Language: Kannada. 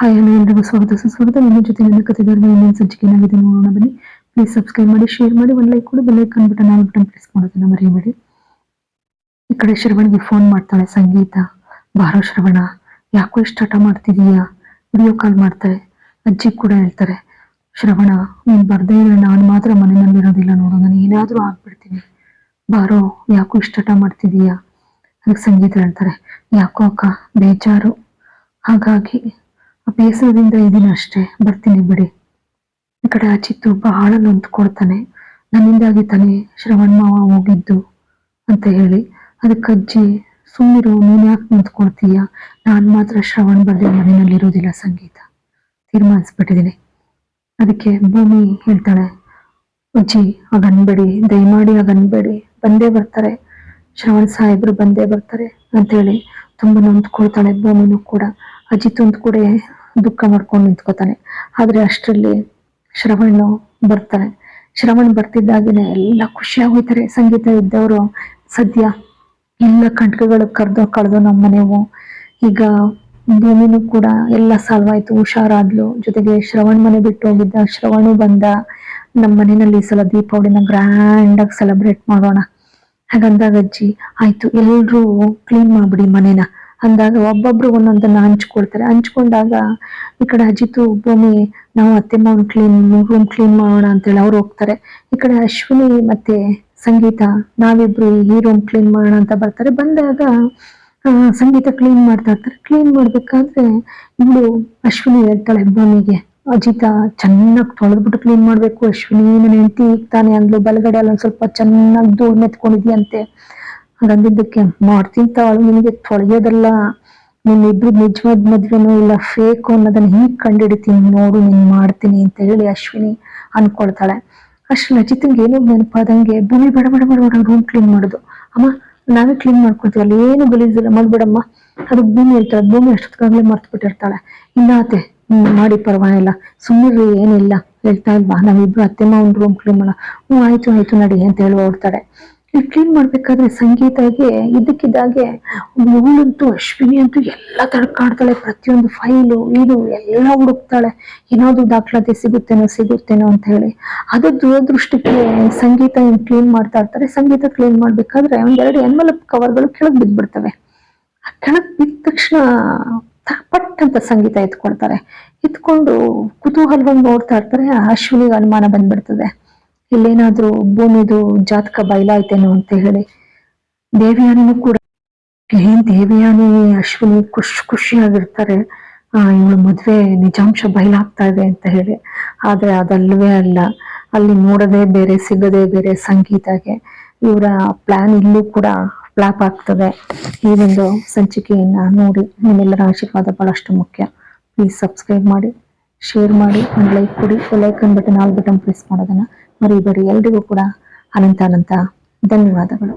ಹಾಯ್, ಹಲೋ ಎಲ್ರಿಗೂ ಸ್ವಾಗತ. ಸುಸ್ವಾಗತ ನಿಮ್ಮ ಜೊತೆ ನನ್ನ ಕಥೆಗಾರರ ಇನ್ನೊಂದು ಸಂಚಿಕೆ ನೋಡೋಣ ಬನ್ನಿ. ಪ್ಲೀಸ್ ಸಬ್ಸ್ಕ್ರೈಬ್ ಮಾಡಿ ಶೇರ್ ಮಾಡಿ, ಒಂದು ಲೈಕ್ ಕೊಡಿ bell icon button button press ಮಾಡೋದನ್ನ ಮರಿಬೇಡಿ. ಈ ಕಡೆ ಶ್ರವಣ್ಗೆ ಫೋನ್ ಮಾಡ್ತಾಳೆ ಸಂಗೀತ. ಬಾರೋ ಶ್ರವಣ, ಯಾಕೋ ಇಷ್ಟು ಹಠ ಮಾಡ್ತಿದೀಯಾ? ವಿಡಿಯೋ ಕಾಲ್ ಮಾಡ್ತಾರೆ ಅಜ್ಜಿ ಕೂಡ ಹೇಳ್ತಾರೆ, ಶ್ರವಣ, ನೀನ್ ಬರ್ದೇ ಇಲ್ಲ, ನಾನು ಮಾತ್ರ ಮನೆಯಲ್ಲಿರೋದಿಲ್ಲ ನೋಡು, ನಾನು ಏನಾದ್ರೂ ಆಗ್ಬಿಡ್ತೀನಿ. ಬಾರೋ, ಯಾಕೋ ಇಷ್ಟು ಹಠ ಮಾಡ್ತಿದೀಯಾ? ಅದಕ್ಕೆ ಸಂಗೀತ ಹೇಳ್ತಾರೆ, ಯಾಕೋ ಅಕ್ಕ, ಬೇಜಾರು. ಹಾಗಾಗಿ ಬೇಸರದಿಂದ ಇದೀನಿ ಅಷ್ಟೇ. ಬರ್ತೀನಿ ಬಿಡಿ. ಈ ಕಡೆ ಅಜಿತ್ತು ಬಹಳ ನೊಂದ್ಕೊಳ್ತಾನೆ ನನ್ನಿಂದಾಗಿ ತಾನೇ ಶ್ರವಣ್ ಮಾವ ಹೋಗಿದ್ದು ಅಂತ ಹೇಳಿ. ಅದಕ್ಕೆ ಅಜ್ಜಿ ಸುಮ್ಮನಿರು ನೀನ್ ಯಾಕೆ ನಿಂತ್ಕೊಳ್ತೀಯ? ನಾನು ಮಾತ್ರ ಶ್ರವಣ್ ಬರ್ದೆ ಮನೆಯಲ್ಲಿ ಇರೋದಿಲ್ಲ ಸಂಗೀತ. ತೀರ್ಮಾನಿಸ್ಬಿಟ್ಟಿದ್ದೀನಿ. ಅದಕ್ಕೆ ಭೂಮಿ ಹೇಳ್ತಾಳೆ, ಅಜ್ಜಿ, ಆಗನ್ಬೇಡಿ, ದಯಮಾಡಿ ಆಗನ್ಬೇಡಿ. ಬಂದೇ ಬರ್ತಾರೆ. ಶ್ರವಣ್ ಸಾಹೇಬ್ರು ಬಂದೇ ಬರ್ತಾರೆ ಅಂತ ಹೇಳಿ ತುಂಬಾ ನೊಂದ್ಕೊಳ್ತಾಳೆ ಭೂಮಿನೂ ಕೂಡ. ಅಜ್ಜಿ ಒಂದು ಕೂಡ ದುಃಖ ಮಾಡ್ಕೊಂಡು ನಿಂತ್ಕೋತಾನೆ. ಆದ್ರೆ ಅಷ್ಟರಲ್ಲಿ ಶ್ರವಣ್ ಬರ್ತಾನೆ. ಶ್ರವಣ್ ಬರ್ತಿದ್ದಾಗಿನ ಎಲ್ಲ ಖುಷಿಯಾಗೋಯ್ತಾರೆ ಸಂಗೀತ ಇದ್ದವರು ಸದ್ಯ ಎಲ್ಲ ಕಂಟಕಗಳು ಕರೆದು ಕಳೆದು ನಮ್ಮ ಮನೆವು ಈಗ ಭೂಮಿನೂ ಕೂಡ ಎಲ್ಲ ಸಾಲ್ವ್ ಆಯ್ತು ಹುಷಾರಾದ್ಲು. ಜೊತೆಗೆ ಶ್ರವಣ್ ಮನೆ ಬಿಟ್ಟು ಹೋಗಿದ್ದ ಶ್ರವಣು ಬಂದ ನಮ್ಮ ಮನೆಯಲ್ಲಿ ಈ ಸಲ ದೀಪಾವಳಿನ ಗ್ರ್ಯಾಂಡ್ ಆಗಿ ಸೆಲೆಬ್ರೇಟ್ ಮಾಡೋಣ. ಹಾಗಂದಾಗ ಅಜ್ಜಿ, ಆಯ್ತು, ಎಲ್ರೂ ಕ್ಲೀನ್ ಮಾಡ್ಬಿಡಿ ಮನೇನ. ಅಂದಾಗ ಒಬ್ಬೊಬ್ರು ಒಂದೊಂದನ್ನ ಹಂಚ್ಕೊಳ್ತಾರೆ ಹಂಚ್ಕೊಂಡಾಗ ಈ ಕಡೆ ಅಜಿತು, ಭೂಮಿ, ನಾವು ಅತ್ತೆ ಮಾವನ್ ಕ್ಲೀನ್ ರೂಮ್ ಕ್ಲೀನ್ ಮಾಡೋಣ ಅಂತೇಳಿ ಅವ್ರು ಹೋಗ್ತಾರೆ. ಈ ಕಡೆ ಅಶ್ವಿನಿ ಮತ್ತೆ ಸಂಗೀತ, ನಾವಿಬ್ರು ಈ ರೂಮ್ ಕ್ಲೀನ್ ಮಾಡೋಣ ಅಂತ ಬರ್ತಾರೆ. ಬಂದಾಗ ಸಂಗೀತ ಕ್ಲೀನ್ ಮಾಡ್ತಾ ಇರ್ತಾರೆ. ಕ್ಲೀನ್ ಮಾಡ್ಬೇಕಾದ್ರೆ ಇವಳು ಅಶ್ವಿನಿ ಹೇಳ್ತಾಳೆ, ಭೂಮಿಗೆ ಅಜಿತ ಚೆನ್ನಾಗಿ ತೊಳೆದ್ಬಿಟ್ಟು ಕ್ಲೀನ್ ಮಾಡ್ಬೇಕು. ಅಶ್ವಿನಿ ನನ್ನ ಹೆಂಡತಿ ಈಗ ತಾನೇ ಅಂದ್ಲು. ಬಲಗಡೆ ಅಲ್ಲಿ ಒಂದ್ ಸ್ವಲ್ಪ ಚೆನ್ನಾಗಿ ಧೂಳು ಮೆತ್ಕೊಂಡಿದ್ಯಂತೆ. ಹಾಗಂದಿದ್ದಕ್ಕೆ ಮಾಡ್ತೀನಿ ತಾಳು ನಿನಗೆ ತೊಳೆಯೋದಲ್ಲ, ನಿನ್ನಿಬ್ರು ನಿಜವಾದ ಮದ್ವೆನೋ ಇಲ್ಲ ಫೇಕು ಅನ್ನೋದನ್ನ ಹೀಗೆ ಕಂಡಿಡಿತೀನಿ ನೋಡು, ನೀನ್ ಮಾಡ್ತೀನಿ ಅಂತ ಹೇಳಿ ಅಶ್ವಿನಿ ಅನ್ಕೊಳ್ತಾಳೆ. ಅಷ್ಟು ಅಜಿತಂಗೆ ಏನೋ ನೆನಪಾದಂಗೆ ಭೂಮಿ ಬಡ ಬಡ ಬಡ ಬಡ ರೂಮ್ ಕ್ಲೀನ್ ಮಾಡೋದು. ಅಮ್ಮ, ನಾವೇ ಕ್ಲೀನ್ ಮಾಡ್ಕೊಡ್ತೀವಿ ಏನು ಗಲೀಜಿಲ್ಲ ಮಾಡ್ಬೇಡಮ್ಮ ಅದು ಭೂಮಿ ಹೇಳ್ತಾಳೆ ಭೂಮಿ ಅಷ್ಟೊತ್ತಿಗಾಗ್ಲೇ ಮರ್ತು ಬಿಟ್ಟಿರ್ತಾಳೆ. ಇಲ್ಲ ಅತ್ತೆ ಮಾಡಿ ಪರವಾಗಿಲ್ಲ ಸುಮ್ಮನೆ ಏನಿಲ್ಲ, ಹೇಳ್ತಾ ಇಲ್ವಾ ನಾವಿಬ್ರು ಅತ್ತೆ ಒಂದು ರೂಮ್ ಕ್ಲೀನ್ ಮಾಡ. ಹ್ಞೂ ಆಯ್ತು ಆಯ್ತು ನಡಿ ಅಂತ ಹೇಳಿ ಹೊರಡ್ತಾಳೆ ಇಲ್ಲಿ ಕ್ಲೀನ್ ಮಾಡ್ಬೇಕಾದ್ರೆ ಸಂಗೀತಾಗೆ ಇದಕ್ಕಿದ್ದಾಗೆ ಇವಳಂತೂ ಅಶ್ವಿನಿ ಅಂತೂ ಎಲ್ಲ ತಡ್ಕಾಡ್ತಾಳೆ ಪ್ರತಿಯೊಂದು ಫೈಲು ಇದು ಎಲ್ಲ ಹುಡುಕ್ತಾಳೆ. ಏನಾದ್ರು ದಾಖಲಾತಿ ಸಿಗುತ್ತೇನೋ ಸಿಗುತ್ತೇನೋ ಅಂತ ಹೇಳಿ. ಅದು ದುರದೃಷ್ಟಕ್ಕೆ ಸಂಗೀತ ಏನ್ ಕ್ಲೀನ್ ಮಾಡ್ತಾ ಇರ್ತಾರೆ, ಸಂಗೀತ ಕ್ಲೀನ್ ಮಾಡ್ಬೇಕಾದ್ರೆ ಒಂದೆರಡು ಎನ್ವಲಪ್ ಕವರ್ಗಳು ಕೆಳಗೆ ಬಿದ್ದ್ಬಿಡ್ತವೆ ಆ ಕೆಳಗ್ ಬಿದ್ದ ತಕ್ಷಣ ಪಟ್ ಅಂತ ಸಂಗೀತ ಎತ್ಕೊಳ್ತಾರೆ. ಎತ್ಕೊಂಡು ಕುತೂಹಲವಾಗಿ ನೋಡ್ತಾ ಇರ್ತಾರೆ ಅಶ್ವಿನಿಗೆ ಅನುಮಾನ ಬಂದ್ಬಿಡ್ತದೆ. ಇಲ್ಲೇನಾದ್ರೂ ಭೂಮಿದು ಜಾತಕ ಬಯಲಾಯ್ತೇನೋ ಅಂತ ಹೇಳಿ. ದೇವಿಯಾನಿನೂ ಕೂಡ ಏನ್ ದೇವಿಯಾನಿ ಅಶ್ವಿನಿ ಖುಷಿ, ಖುಷಿಯಾಗಿರ್ತಾರೆ. ಆ, ಇವಳು ಮದ್ವೆ ನಿಜಾಂಶ ಬಯಲಾಗ್ತಾ ಇದೆ ಅಂತ ಹೇಳಿ. ಆದ್ರೆ ಅದಲ್ವೇ ಅಲ್ಲ, ಅಲ್ಲಿ ನೋಡದೆ ಬೇರೆ, ಸಿಗದೆ ಬೇರೆ ಸಂಗೀತಗೆ ಇವರ ಪ್ಲಾನ್ ಇಲ್ಲೂ ಕೂಡ ಫ್ಲಾಪ್ ಆಗ್ತದೆ. ಈ ಒಂದು ಸಂಚಿಕೆಯನ್ನ ನೋಡಿ, ನಿಮ್ಮೆಲ್ಲರ ಆಶೀರ್ವಾದ ಬಹಳಷ್ಟು ಮುಖ್ಯ. ಪ್ಲೀಸ್ ಸಬ್ಸ್ಕ್ರೈಬ್ ಮಾಡಿ. ಶೇರ್ ಮಾಡಿ, ಒಂದು ಲೈಕ್ ಕೊಡಿ icon button all button press ಮಾಡೋದನ್ನ ಮರಿಬೇಡಿ. ಎಲ್ರಿಗೂ ಕೂಡ ಅನಂತ ಅನಂತ ಧನ್ಯವಾದಗಳು.